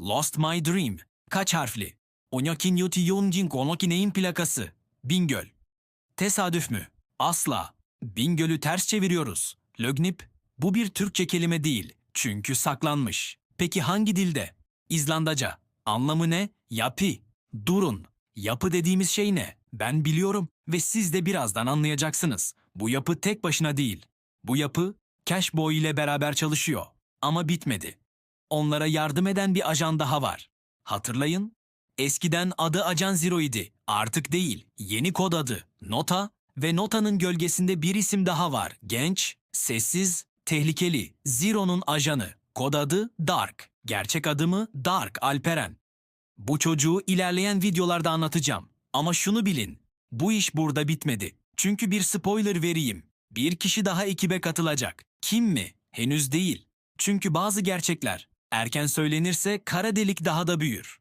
Lost My Dream. Kaç harfli? Onyakin Yuti Yonjin Konoki neyin plakası? Bingöl. Tesadüf mü? Asla. Bingöl'ü ters çeviriyoruz. Lögnip, bu bir Türkçe kelime değil. Çünkü saklanmış. Peki hangi dilde? İzlandaca. Anlamı ne? Yapi. Durun. Yapı dediğimiz şey ne? Ben biliyorum ve siz de birazdan anlayacaksınız. Bu yapı tek başına değil. Bu yapı Cashboy ile beraber çalışıyor. Ama bitmedi. Onlara yardım eden bir ajan daha var. Hatırlayın. Eskiden adı Ajan Zero idi. Artık değil. Yeni kod adı. Nota ve Nota'nın gölgesinde bir isim daha var. Genç, sessiz, tehlikeli. Zero'nun ajanı. Kod adı Dark. Gerçek adımı Dark Alperen. Bu çocuğu ilerleyen videolarda anlatacağım. Ama şunu bilin. Bu iş burada bitmedi. Çünkü bir spoiler vereyim. Bir kişi daha ekibe katılacak. Kim mi? Henüz değil. Çünkü bazı gerçekler erken söylenirse kara delik daha da büyür.